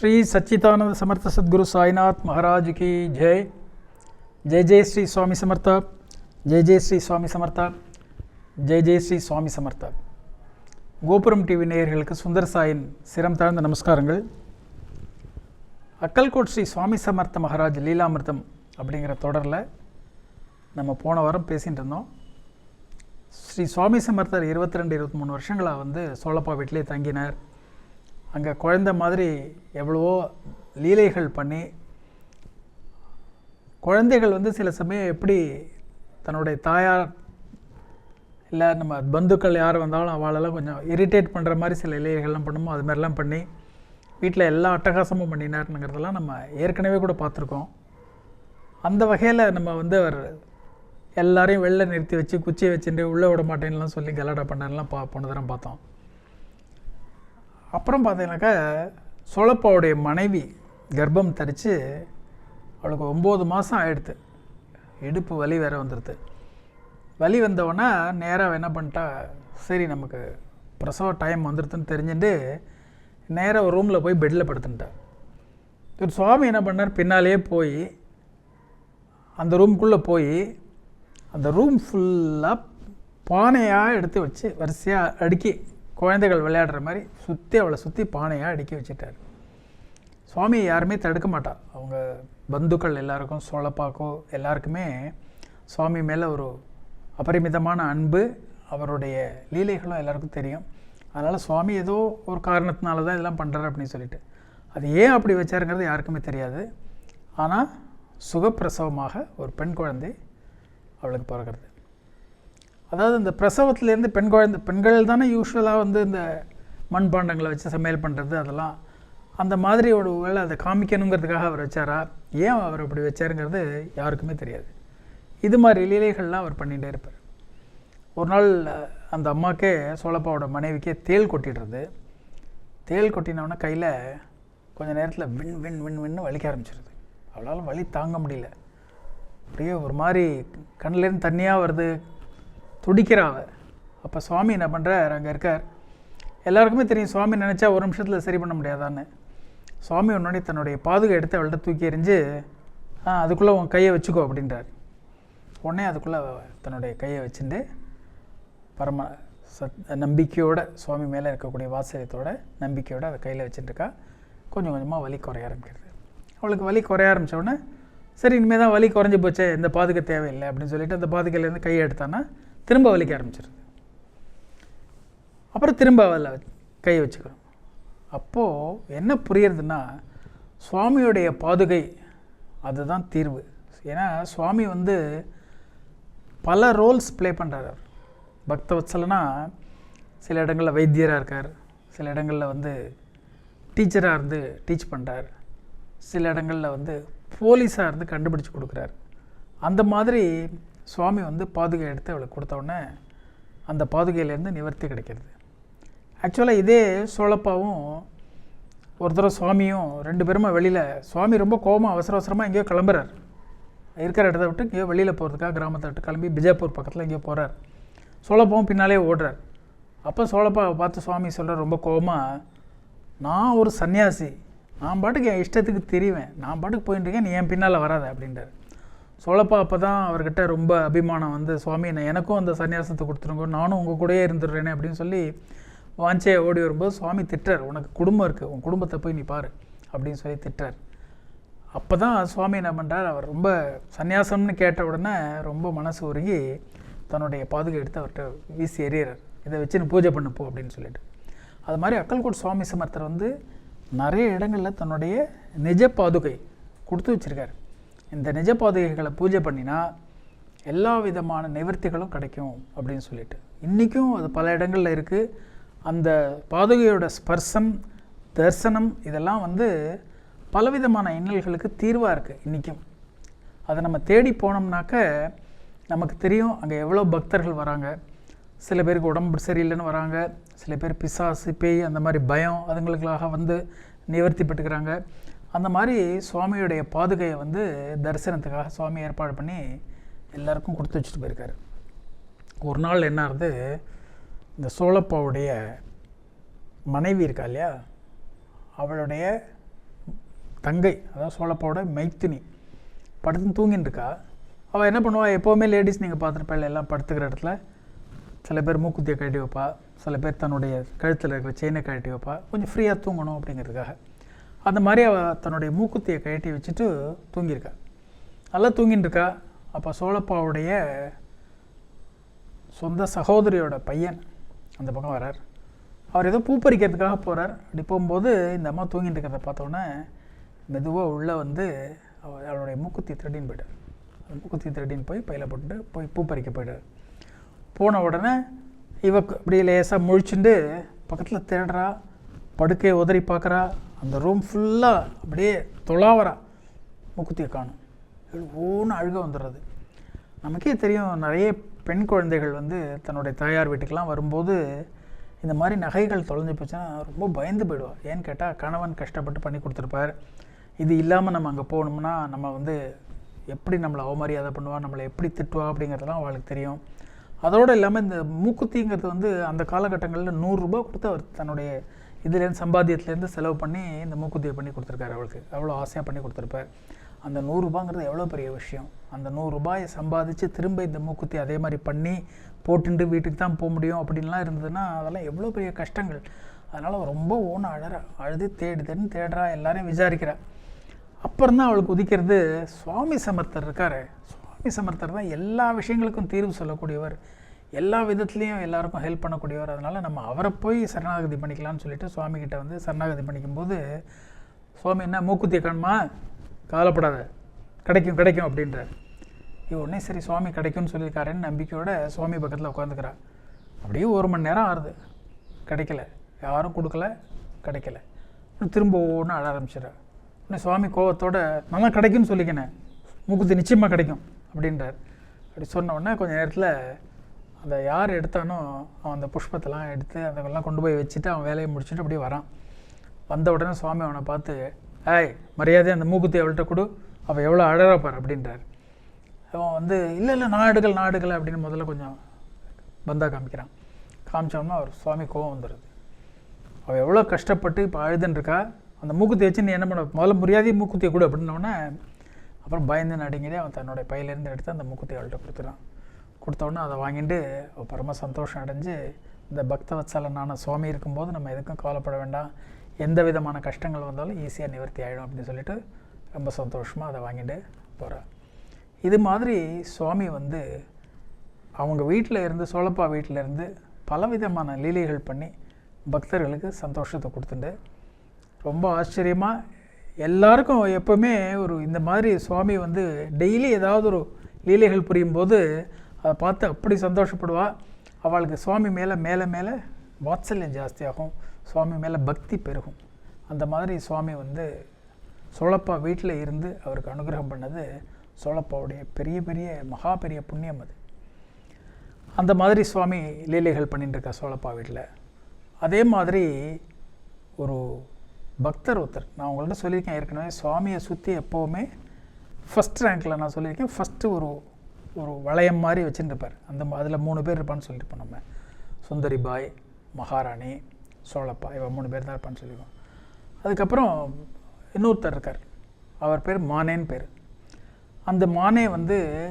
ஸ்ரீ சச்சிதானந்த சமர்த்த சத்குரு சாய்நாத் மகாராஜ் கி ஜெய் ஜெய் ஜெய் ஸ்ரீ சுவாமி சமர்த்தா ஜெய் ஜெய் ஸ்ரீ சுவாமி சமர்த்தா ஜெய் ஜெய் ஸ்ரீ சுவாமி சமர்த்தா கோபுரம் டிவி நேயர்களுக்கு சுந்தர சாயின் சிரம் தாழ்ந்த நமஸ்காரங்கள் அக்கல்கோட் ஸ்ரீ சுவாமி சமர்த்த மகாராஜ் லீலாமிர்தம் அப்படிங்கிற தொடரில் நம்ம போன வாரம் பேசிகிட்டு இருந்தோம் ஸ்ரீ சுவாமி சமர்த்தர் இருபத்தி ரெண்டு இருபத்தி மூணு வருஷங்களாக வந்து சோழப்பா வீட்டிலே தங்கினார் அங்கே குழந்த மாதிரி எவ்வளவோ லீலைகள் பண்ணி குழந்தைகள் வந்து சில சமயம் எப்படி தன்னுடைய தாயார் இல்லை நம்ம பந்துக்கள் யார் வந்தாலும் அவளெல்லாம் கொஞ்சம் இரிட்டேட் பண்ணுற மாதிரி சில இலைகள்லாம் பண்ணுமோ அது மாதிரிலாம் பண்ணி வீட்டில் எல்லா அட்டகாசமும் பண்ணினாருங்கிறதெல்லாம் நம்ம ஏற்கனவே கூட பார்த்துருக்கோம். அந்த வகையில் நம்ம வந்து அவர் எல்லாரையும் வெளில நிறுத்தி வச்சு குச்சியை வச்சுட்டு உள்ளே விட மாட்டேன்லாம் சொல்லி கலாடா பண்ணார்லாம் பா போன தரம் பார்த்தோம். அப்புறம் பார்த்தீங்கன்னாக்கா சோழப்பாவுடைய மனைவி கர்ப்பம் தரித்து அவளுக்கு ஒம்பது மாதம் ஆயிடுத்து. இடுப்பு வலி வேற வந்துடுது வலி வந்தவொடனே நேராக என்ன பண்ணிட்டா சரி நமக்கு பிரசவ டைம் வந்துடுதுன்னு தெரிஞ்சுட்டு நேராக ஒரு ரூமில் போய் பெட்டில் படுத்துட்டா. ஒரு சுவாமி என்ன பண்ணார் பின்னாலேயே போய் அந்த ரூம்குள்ளே போய் அந்த ரூம் ஃபுல்லாக பானையாக எடுத்து வச்சு வரிசையாக அடுக்கி குழந்தைகள் விளையாடுற மாதிரி சுற்றி அவளை சுற்றி பானையாக அடுக்கி வச்சுட்டார். சுவாமியை யாருமே தடுக்க மாட்டா. அவங்க பந்துக்கள் எல்லாருக்கும் சோழப்பாக்கோ எல்லாருக்குமே சுவாமி மேலே ஒரு அபரிமிதமான அன்பு அவருடைய லீலைகளும் எல்லாருக்கும் தெரியும். அதனால் சுவாமி ஏதோ ஒரு காரணத்தினால தான் இதெல்லாம் பண்ணுறாரு அப்படின்னு சொல்லிட்டு. அது ஏன் அப்படி வச்சாருங்கிறது யாருக்குமே தெரியாது. ஆனால் சுகப்பிரசவமாக ஒரு பெண் குழந்தை அவளுக்கு பிறக்கிறது. அதாவது இந்த பிரசவத்துலேருந்து பெண் குழந்தை பெண்கள் தானே யூஸ்வலாக வந்து இந்த மண்பாண்டங்களை வச்சு சமையல் பண்ணுறது அதெல்லாம். அந்த மாதிரி ஒரு வேலை அதை காமிக்கணுங்கிறதுக்காக அவர் வச்சாரா? ஏன் அவர் அப்படி வச்சாருங்கிறது யாருக்குமே தெரியாது. இது மாதிரி லீலைகள்லாம் அவர் பண்ணிகிட்டே இருப்பார். ஒரு நாள் அந்த அம்மாக்கே சோழப்பாவோட மனைவிக்கே தேள் கொட்டிடுறது. தேள் கொட்டினவுடனே கையில் கொஞ்சம் நேரத்தில் வின் வின் வின் வின்னு வலிக்க ஆரம்பிச்சிருது. அவளால் வலி தாங்க முடியல. அப்படியே ஒரு மாதிரி கண்ணிலேருந்து தண்ணியாக வருது. துடிக்கிறான் அவன். அப்போ சுவாமி என்ன பண்ணுறார் அங்கே இருக்கார். எல்லாருக்குமே தெரியும் சுவாமி நினச்சா ஒரு நிமிஷத்தில் சரி பண்ண முடியாதான்னு. சுவாமி உடனே தன்னுடைய பாதுகை எடுத்து அவள்கிட்ட தூக்கி எறிஞ்சு ஆ அதுக்குள்ளே உன் கையை வச்சுக்கோ அப்படின்றார். உடனே அதுக்குள்ளே தன்னுடைய கையை வச்சுட்டு பரம சத் நம்பிக்கையோட சுவாமி மேலே இருக்கக்கூடிய வாசகத்தோட நம்பிக்கையோடு அதை கையில் வச்சுட்டுருக்கா கொஞ்சம் கொஞ்சமாக வலி குறைய ஆரம்பிக்கிறது. அவளுக்கு வலி குறைய ஆரம்பித்த உடனே சரி இனிமேல் தான் வலி குறைஞ்சி போச்சே இந்த பாதுகை தேவையில்லை அப்படின்னு சொல்லிட்டு அந்த பாதுகையிலேருந்து கையை எடுத்தான்னா திரும்ப வலிக்க ஆரம்பிச்சிருது. அப்புறம் திரும்ப அதில் கையை வச்சுக்கணும். அப்போது என்ன புரியுறதுன்னா சுவாமியுடைய பாதுகை அதுதான் தீர்வு. ஏன்னா சுவாமி வந்து பல ரோல்ஸ் ப்ளே பண்ணுறாரு பக்தவத்சலனா சில இடங்களில் வைத்தியராக இருக்கார். சில இடங்களில் வந்து டீச்சராக இருந்து டீச் பண்ணுறார் சில இடங்களில் வந்து போலீஸாக இருந்து கண்டுபிடிச்சி கொடுக்குறாரு. அந்த மாதிரி சுவாமி வந்து பாதுகை எடுத்து அவளுக்கு கொடுத்தவுடனே அந்த பாதுகையிலேருந்து நிவர்த்தி கிடைக்கிறது. ஆக்சுவலாக இதே சோழப்பாவும் ஒரு தடவை சுவாமியும் ரெண்டு பேருமா வெளியில் சுவாமி ரொம்ப கோபமாக அவசர அவசரமாக எங்கேயோ கிளம்புறார். இருக்கிற இடத்த விட்டு எங்கேயோ வெளியில் போகிறதுக்காக கிராமத்தை விட்டு கிளம்பி பிஜாப்பூர் பக்கத்தில் எங்கேயோ போகிறார் சோழப்பாவும் பின்னாலே ஓடுறார். அப்போ சோழப்பாவை பார்த்து சுவாமி சொல்கிறார் ரொம்ப கோபமாக நான் ஒரு சன்னியாசி. நான் பாட்டுக்கு என் இஷ்டத்துக்கு தெரிவேன். நான் பாட்டுக்கு போயிட்டுருக்கேன் நீ என் பின்னால் வராத அப்படின்றார். சோழப்பா அப்போ தான் அவர்கிட்ட ரொம்ப அபிமானம் வந்து சுவாமி நான் எனக்கும் அந்த சன்னியாசத்தை கொடுத்துருங்க நானும் உங்கள் கூடயே இருந்துடுறேனே அப்படின்னு சொல்லி வாஞ்சையை ஓடி வரும்போது சுவாமி திட்டார் உனக்கு குடும்பம் இருக்குது உன் குடும்பத்தை போய் நீ பாரு அப்படின்னு சொல்லி திட்டார் அப்போ தான் சுவாமி என்ன பண்ணுறார் அவர் ரொம்ப சன்னியாசம்னு கேட்ட உடனே ரொம்ப மனசு உருகி தன்னுடைய பாதுகை எடுத்து அவர்கிட்ட வீசி எறிகிறார் இதை வச்சு நீ பூஜை பண்ணப்போ அப்படின்னு சொல்லிட்டு. அது மாதிரி அக்கல்கோட் சுவாமி சமர்த்தர் வந்து நிறைய இடங்களில் தன்னுடைய நிஜ பாதுகை கொடுத்து வச்சுருக்காரு. இந்த நிஜ பாதகைகளை பூஜை பண்ணினா எல்லா விதமான நிவர்த்திகளும் கிடைக்கும் அப்படின்னு சொல்லிட்டு. இன்றைக்கும் அது பல இடங்களில் இருக்குது அந்த பாதுகையோட ஸ்பர்சம் தரிசனம் இதெல்லாம் வந்து பலவிதமான இன்னல்களுக்கு தீர்வாக இருக்குது இன்றைக்கும் அதை நம்ம தேடி போனோம்னாக்க நமக்கு தெரியும் அங்கே எவ்வளோ பக்தர்கள் வராங்க. சில பேருக்கு உடம்பு சரியில்லைன்னு வராங்க. சில பேர் பிசாசு பேய் அந்த மாதிரி பயம் அதுங்களுக்காக வந்து நிவர்த்தி பெற்றுக்கிறாங்க. அந்த மாதிரி சுவாமியுடைய பாதுகையை வந்து தரிசனத்துக்காக சுவாமி ஏற்பாடு பண்ணி எல்லாருக்கும் கொடுத்து வச்சுட்டு போயிருக்காரு. ஒரு நாள் என்ன ஆகுது? இந்த சோழப்பாவுடைய மனைவி இருக்கா இல்லையா? அவளுடைய தங்கை அதாவது சோழப்பாவோட மைத்தினி படுத்து தூங்கின்னு இருக்கா? அவள் என்ன பண்ணுவாள் எப்போவுமே லேடிஸ் நீங்கள் பார்த்துருப்பாள் எல்லாம் படுத்துக்கிற இடத்துல சில பேர் மூக்குத்தியை கழட்டி வைப்பா சில பேர் தன்னுடைய கழுத்தில் இருக்கிற செயினை கழட்டி வைப்பா கொஞ்சம் ஃப்ரீயாக தூங்கணும் அப்படிங்கிறதுக்காக. அந்த மாதிரி அவள் தன்னுடைய மூக்குத்தியை கழட்டி வச்சுட்டு தூங்கியிருக்கா. நல்லா தூங்கின்னு இருக்கா அப்போ சோழப்பாவுடைய சொந்த சகோதரியோட பையன் அந்த பக்கம் வரார். அவர் ஏதோ பூ பறிக்கிறதுக்காக போகிறார் அப்படி போகும்போது இந்த அம்மா தூங்கிட்டு இருக்கிறத பார்த்தோன்னே மெதுவாக உள்ளே வந்து அவர் அவருடைய மூக்குத்தி திருடின்னு போயிட்டார். மூக்குத்தி திருடின்னு போய் பையில் போட்டுட்டு போய் பூ பறிக்க போயிட்டார். போன உடனே இவ அப்படியே லேசாக முழிச்சுண்டு பக்கத்தில் தேடுறா படுக்கையை உதறி பார்க்குறா அந்த ரூம் ஃபுல்லாக அப்படியே தொலாவரா மூக்குத்தியை காணும். ஓன்னு அழுக வந்துடுறது. நமக்கே தெரியும் நிறைய பெண் குழந்தைகள் வந்து தன்னுடைய தாயார் வீட்டுக்கெலாம் வரும்போது இந்த மாதிரி நகைகள் தொலைஞ்சு போச்சுன்னா ரொம்ப பயந்து போயிடுவா. ஏன்னு கேட்டால் கணவன் கஷ்டப்பட்டு பண்ணி கொடுத்துருப்பார். இது இல்லாமல் நம்ம அங்கே போகணும்னா நம்ம வந்து எப்படி நம்மளை அவமரியாதை பண்ணுவா நம்மளை எப்படி திட்டுவா அப்படிங்கிறதெல்லாம் அவளுக்கு தெரியும். அதோடு இல்லாமல் இந்த மூக்குத்திங்கிறது வந்து அந்த காலகட்டங்களில் நூறுரூபா கொடுத்து அவர் தன்னுடைய இதுலேருந்து சம்பாத்தியத்துலேருந்து செலவு பண்ணி இந்த மூக்குத்தியை பண்ணி கொடுத்துருக்காரு அவளுக்கு அவ்வளோ ஆசையாக பண்ணி கொடுத்துருப்பார். அந்த நூறுரூபாங்கிறது எவ்வளோ பெரிய விஷயம். அந்த நூறுரூபாயை சம்பாதிச்சு திரும்ப இந்த மூக்குத்தி அதே மாதிரி பண்ணி போட்டுட்டு வீட்டுக்கு தான் போக முடியும் அப்படின்லாம் இருந்ததுன்னா அதெல்லாம் எவ்வளோ பெரிய கஷ்டங்கள். அதனால் ரொம்ப ஓன அழறா. அழுது தேடுதுன்னு தேடுறா எல்லாரையும் விசாரிக்கிறா. அப்புறம் தான் அவளுக்கு உதிக்கிறது சுவாமி சமர்த்தர் இருக்காரு. சுவாமி சமர்த்தர் தான் எல்லா விஷயங்களுக்கும் தீர்வு சொல்லக்கூடியவர். எல்லா விதத்துலேயும் எல்லாருக்கும் ஹெல்ப் பண்ணக்கூடியவர். அதனால் நம்ம அவரை போய் சரணாகதி பண்ணிக்கலாம்னு சொல்லிட்டு சுவாமிகிட்ட வந்து சரணாகதி பண்ணிக்கும்போது சுவாமி என்ன மூக்குத்தி காணுமா? கவலைப்படாத. கிடைக்கும் கிடைக்கும் அப்படின்றார். இவ உடனே சரி சுவாமி கிடைக்கும்னு சொல்லியிருக்காருன்னு நம்பிக்கையோட சுவாமி பக்கத்தில் உட்காந்துக்கிறார் அப்படியே ஒரு மணி நேரம் ஆறுது. கிடைக்கல. யாரும் கொடுக்கல கிடைக்கல. திரும்ப ஒவ்வொன்றும் அழ ஆரம்பிச்சிடறா உடனே சுவாமி கோவத்தோட நல்லா கிடைக்கும்னு சொல்லிக்கினேன் மூக்குத்தி நிச்சயமாக கிடைக்கும் அப்படின்றார். அப்படி சொன்ன உடனே கொஞ்சம் நேரத்தில் அந்த யார் எடுத்தானோ அவன் அந்த புஷ்பத்தெல்லாம் எடுத்து அதெல்லாம் கொண்டு போய் வச்சுட்டு அவன் வேலையை முடிச்சுட்டு அப்படியே வரான். வந்த உடனே சுவாமி அவனை பார்த்து ஏய் மரியாதை அந்த மூக்குத்தி அவள்கிட்ட கொடு அவள் எவ்வளோ அழகப்பார் அப்படின்றார். அவன் வந்து இல்லை இல்லை நான் எடுக்கல நான் எடுக்கல அப்படின்னு முதல்ல கொஞ்சம் பந்தா காமிக்கிறான். காமிச்சோம்னா அவர் சுவாமி கோவம் வந்துடுது அவள் எவ்வளோ கஷ்டப்பட்டு இப்போ அழுதுன்னு இருக்கா? அந்த மூக்குத்தி வச்சு நீ என்ன பண்ண முதல்ல மரியாதை மூக்குத்தியை கொடு அப்படின்னோடனே அப்புறம் பயந்து நடுங்கிட்டே அவன் தன்னோட பையிலேருந்து எடுத்து அந்த மூக்குத்தி அவள்கிட்ட கொடுத்துறான் கொடுத்தோன்னே அதை வாங்கிட்டு பரம சந்தோஷம் அடைஞ்சு இந்த பக்தவத்சலனான சுவாமி இருக்கும்போது நம்ம எதுக்கும் கவலைப்பட வேண்டாம். எந்த விதமான கஷ்டங்கள் வந்தாலும் ஈஸியாக நிவர்த்தி ஆகிடும் அப்படின்னு சொல்லிட்டு ரொம்ப சந்தோஷமாக அதை வாங்கிட்டு போகிறார் இது மாதிரி சுவாமி வந்து அவங்க வீட்டில் இருந்து சோழப்பா வீட்டில் இருந்து பலவிதமான லீலைகள் பண்ணி பக்தர்களுக்கு சந்தோஷத்தை கொடுத்துட்டு ரொம்ப ஆச்சரியமாக எல்லாருக்கும் எப்போவுமே ஒரு இந்த மாதிரி சுவாமி வந்து டெய்லி ஏதாவது ஒரு லீலைகள் புரியும் போது அதை பார்த்து அப்படி சந்தோஷப்படுவாள் அவளுக்கு சுவாமி மேலே மேலே மேலே வாத்சல்யம் ஜாஸ்தியாகும். சுவாமி மேலே பக்தி பெருகும். அந்த மாதிரி சுவாமி வந்து சோழப்பா வீட்டில் இருந்து அவருக்கு அனுகிரகம் பண்ணது சோழப்பாவுடைய பெரிய பெரிய மகா பெரிய புண்ணியம் அது. அந்த மாதிரி சுவாமி லீலைகள் பண்ணிட்டுருக்கா சோழப்பா வீட்டில். அதே மாதிரி ஒரு பக்தர் ஒருத்தர் நான் உங்கள்கிட்ட சொல்லியிருக்கேன் ஏற்கனவே சுவாமியை சுற்றி எப்போவுமே ஃபஸ்ட் ரேங்க்கில் நான் சொல்லியிருக்கேன் ஃபஸ்ட்டு ஒரு ஒரு வளையம் மாதிரி வச்சுருப்பார் அந்த அதில் மூணு பேர் இருப்பான்னு சொல்லியிருப்போம் நம்ம. சுந்தரி பாய் மகாராணி சோழப்பா இவன் மூணு பேர் தான் இருப்பான்னு சொல்லியிருக்கோம். அதுக்கப்புறம் இன்னொருத்தர் இருக்கார். அவர் பேர் மானேன்னு பேர். அந்த மானே வந்து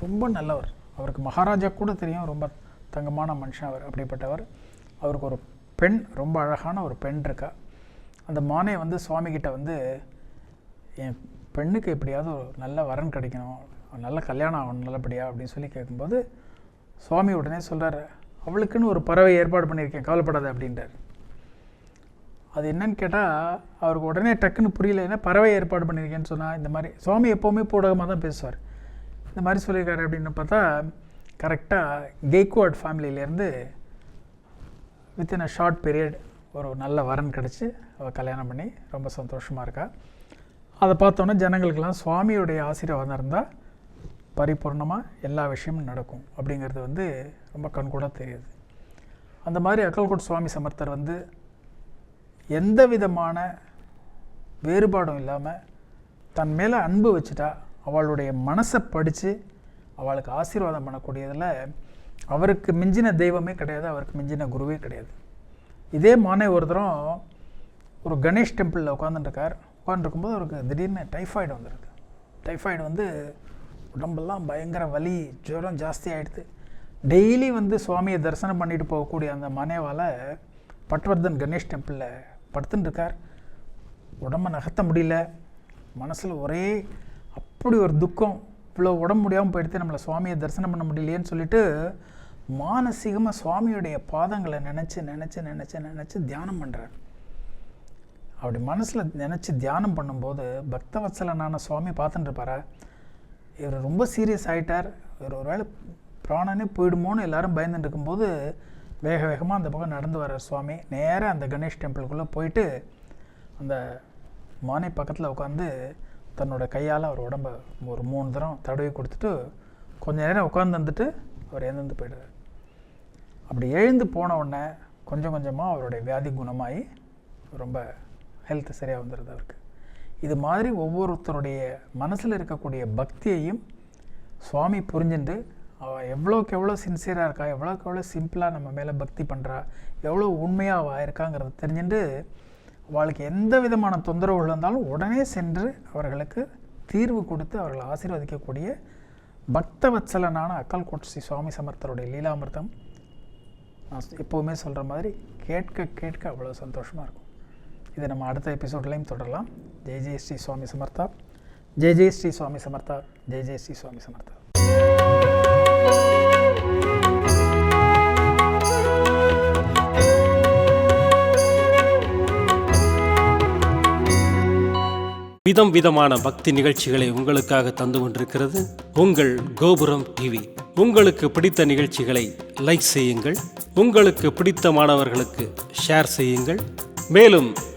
ரொம்ப நல்லவர். அவருக்கு மகாராஜா கூட தெரியும். ரொம்ப தங்கமான மனுஷன் அவர். அப்படிப்பட்டவர். அவருக்கு ஒரு பெண் ரொம்ப அழகான ஒரு பெண் இருக்கா. அந்த மானே வந்து சுவாமிகிட்ட வந்து என் பெண்ணுக்கு எப்படியாவது ஒரு நல்ல வரன் கிடைக்கணும். அவன் நல்ல கல்யாணம் ஆகணும் நல்லபடியா அப்படின்னு சொல்லி கேட்கும்போது சுவாமி உடனே சொல்கிறார் அவளுக்குன்னு ஒரு பறவை ஏற்பாடு பண்ணியிருக்கேன் கவலைப்படாத அப்படின்றார். அது என்னன்னு கேட்டால் அவருக்கு உடனே டக்குன்னு புரியல ஏன்னா பறவை ஏற்பாடு பண்ணியிருக்கேன்னு சொன்னால் இந்த மாதிரி சுவாமி எப்போவுமே பூடகமாக தான் பேசுவார். இந்த மாதிரி சொல்லியிருக்காரு அப்படின்னு பார்த்தா கரெக்டாக கெய்க்வாட் ஃபேமிலியிலேருந்து வித்தின் அ ஷார்ட் பீரியட் ஒரு நல்ல வரன் கிடச்சி அவள் கல்யாணம் பண்ணி ரொம்ப சந்தோஷமாக இருக்கா. அதை பார்த்தோன்னே ஜனங்களுக்கெல்லாம் சுவாமியுடைய ஆசீர்வாதம் இருந்தால் பரிபூர்ணமாக எல்லா விஷயமும் நடக்கும் அப்படிங்கிறது வந்து ரொம்ப கண்கூடாக தெரியுது. அந்த மாதிரி அக்கல்கோட் சுவாமி சமர்த்தர் வந்து எந்த விதமான வேறுபாடும் இல்லாமல் தன் மேலே அன்பு வச்சுட்டா அவளுடைய மனசை படித்து அவளுக்கு ஆசீர்வாதம் பண்ணக்கூடியதில் அவருக்கு மிஞ்சின தெய்வமே கிடையாது அவருக்கு மிஞ்சின குருவே கிடையாது. இதே மானே ஒரு தரம் ஒரு கணேஷ் டெம்பிளில் உட்காந்துட்டுருக்கார் உட்காந்துருக்கும்போது அவருக்கு திடீர்னு டைஃபாய்டு வந்திருக்கு. டைஃபாய்டு வந்து உடம்பெல்லாம் பயங்கர வலி ஜுரம் ஜாஸ்தி ஆகிடுது டெய்லி வந்து சுவாமியை தரிசனம் பண்ணிட்டு போகக்கூடிய அந்த மனைவால் பட்வர்தன் கணேஷ் டெம்பிளில் படுத்துட்டுருக்கார் உடம்பை நகர்த்த முடியல. மனசில் ஒரே அப்படி ஒரு துக்கம். இவ்வளோ உடம்பு முடியாமல் போயிடுத்து நம்மளை சுவாமியை தரிசனம் பண்ண முடியலையேன்னு சொல்லிட்டு மானசீகமாக சுவாமியுடைய பாதங்களை நினச்சி நினச்சி நினச்சி நினச்சி தியானம் பண்ணுறார் அப்படி மனசில் நினச்சி தியானம் பண்ணும்போது பக்தவத்சலனான சுவாமி பார்த்துட்டு இருப்பாரா? இவர் ரொம்ப சீரியஸ் ஆகிட்டார் இவர் ஒரு வேளை பிராணனே போயிடுமோன்னு எல்லாரும் பயந்துட்டு இருக்கும்போது வேக வேகமாக அந்த பக்கம் நடந்து வர்றார் சுவாமி. நேராக அந்த கணேஷ் டெம்பிளுக்குள்ளே போயிட்டு அந்த மானை பக்கத்தில் உட்காந்து தன்னோட கையால் அவர் உடம்ப ஒரு மூணு தரம் தடவி கொடுத்துட்டு கொஞ்ச நேரம் உட்காந்து வந்துட்டு அவர் எழுந்து போயிடுறார். அப்படி எழுந்து போன உடனே கொஞ்சம் கொஞ்சமாக அவருடைய வியாதி குணமாகி ரொம்ப ஹெல்த் சரியாக வந்துடுது அவருக்கு. இது மாதிரி ஒவ்வொருத்தருடைய மனசில் இருக்கக்கூடிய பக்தியையும் சுவாமி புரிஞ்சுட்டு அவள் எவ்வளோக்கு எவ்வளோ சின்சியராக இருக்கா? எவ்வளோக்கு எவ்வளோ சிம்பிளாக நம்ம மேலே பக்தி பண்ணுறா எவ்வளோ உண்மையாக அவள் இருக்காங்கிறத தெரிஞ்சுட்டு அவளுக்கு எந்த விதமான தொந்தரவுகள் இருந்தாலும் உடனே சென்று அவர்களுக்கு தீர்வு கொடுத்து அவர்களை ஆசீர்வதிக்கக்கூடிய பக்தவத்சலனான அக்கல் கோட்சி சுவாமி சமர்த்தருடைய லீலாமிர்தம். நான் எப்போவுமே சொல்கிற மாதிரி கேட்க கேட்க அவ்வளோ சந்தோஷமாக இருக்கும். இதை நம்ம அடுத்த எபிசோட்லையும் தொடரலாம். ஜெய் ஜெய் ஸ்ரீ சுவாமி சமர்த்தா. ஜெய் ஜெய் ஸ்ரீ சுவாமி சமர்த்தா. ஜெய் ஜெய் ஸ்ரீ சுவாமி சமர்த்தா. விதம் விதமான பக்தி நிகழ்ச்சிகளை உங்களுக்காக தந்து கொண்டிருக்கிறது உங்கள் கோபுரம் டிவி. உங்களுக்கு பிடித்த நிகழ்ச்சிகளை லைக் செய்யுங்கள். உங்களுக்கு பிடித்த மாணவர்களுக்கு ஷேர் செய்யுங்கள். மேலும்